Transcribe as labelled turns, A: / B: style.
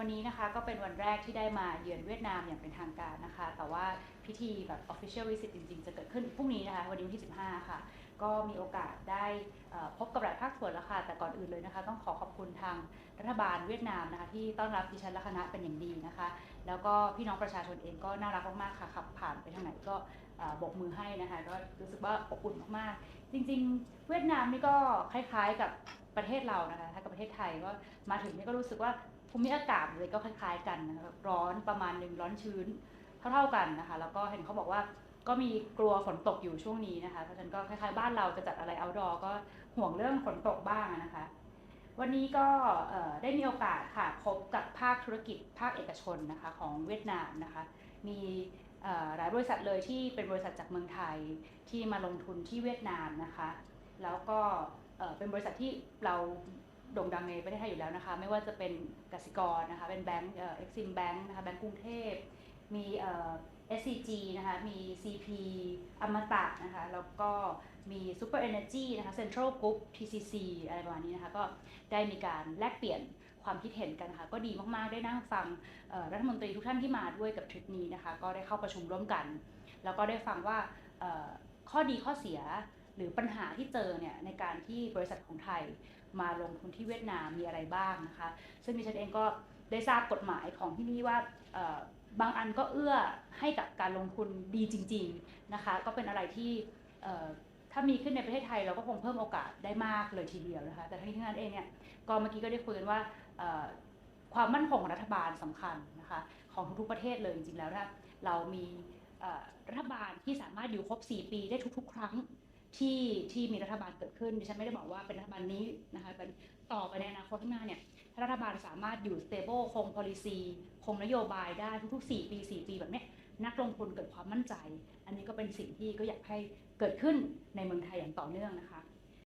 A: วันนี้นะคะก็เป็นวันแรกที่ได้มาเยือนเวียดนามอย่างเป็นทางการนะคะ แต่ว่าพิธีแบบ official visit จริงๆ จะเกิดขึ้นพรุ่งนี้นะคะ วันนี้วันที่ 15 ค่ะ ก็มีโอกาสได้พบกับหลายภาคส่วนแล้วค่ะ แต่ก่อนอื่นเลยนะคะ ต้องขอขอบคุณทางรัฐบาลเวียดนามนะคะที่ต้อนรับดิฉันและคณะเป็นอย่างดีนะคะ แล้วก็พี่น้องประชาชนเองก็น่ารักมากๆค่ะขับผ่านไปทางไหนก็เอ่อโบกมือให้นะคะก็รู้สึกว่าอบอุ่นมากๆ จริง ๆ เวียดนามนี่ก็คล้ายๆกับ ประเทศเรานะคะถ้ากับประเทศไทยก็มาถึงนี่ก็รู้สึกว่าภูมิอากาศเลยก็คล้าย ๆ กันนะคะร้อนประมาณหนึ่งร้อนชื้นเท่าๆกันนะคะ แล้วก็เห็นเขาบอกว่าก็มีกลัวฝนตกอยู่ช่วงนี้นะคะเพราะฉะนั้นก็คล้ายๆบ้านเราจะจัดอะไร outdoor ก็ห่วงเรื่องฝนตกบ้างนะคะ วันนี้ก็ได้มีโอกาสค่ะพบกับภาคธุรกิจภาคเอกชนนะคะของเวียดนามนะคะ มีหลายบริษัทเลยที่เป็นบริษัทจากเมืองไทยที่มาลงทุนที่เวียดนามนะคะ แล้วก็ เป็นบริษัทที่เราโด่งดังในประเทศไทยอยู่แล้วนะคะ ไม่ว่าจะเป็นกสิกรนะคะ เป็นแบงก์เอ็กซิมแบงก์นะคะ แบงก์กรุงเทพ มีเอ่อ SCG นะคะ มี CP อมตะนะคะ แล้วก็มี Super Energy นะคะ Central Group TCC อะไรประมาณนี้นะคะ ก็ได้มีการแลกเปลี่ยนความคิดเห็นกันนะคะก็ดีมากๆได้นั่งฟังรัฐมนตรีทุกท่านที่มาด้วยกับทริปนี้นะคะ ก็ได้เข้าประชุมร่วมกัน แล้วก็ได้ฟังว่าข้อดีข้อเสีย หรือปัญหาที่เจอเนี่ยในการที่บริษัทของไทยมาลงทุนที่เวียดนามมีอะไรบ้างนะคะ ซึ่งดิฉันเองก็ได้ทราบกฎหมายของที่นี่ว่าบางอันก็เอื้อให้กับการลงทุนดีจริง ๆนะคะ ก็เป็นอะไรที่ถ้ามีขึ้นในประเทศไทยเราก็คงเพิ่มโอกาสได้มากเลยทีเดียวนะคะ แต่ทั้งนี้ทั้งนั้นเองเนี่ยก็เมื่อกี้ก็ได้คุยกันว่าความมั่นคงของรัฐบาลสำคัญนะคะของทุกๆประเทศเลยจริงๆแล้วถ้าเรามีรัฐบาลที่สามารถอยู่ครบ 4 ปีได้ทุก ๆ ครั้ง ที่ที่มีรัฐบาลเกิดขึ้นดิฉันไม่ได้บอกว่าเป็นรัฐบาลนี้นะคะเป็นต่อไปในอนาคตข้างหน้าเนี่ยรัฐบาลสามารถอยู่ stable คง policy คงนโยบายได้ทุกๆ 4 ปี 4 ปีแบบเนี้ยนักลงทุนเกิดความมั่นใจ อันนี้ก็เป็นสิ่งที่ก็อยากให้เกิดขึ้นในเมืองไทยอย่างต่อเนื่องนะคะ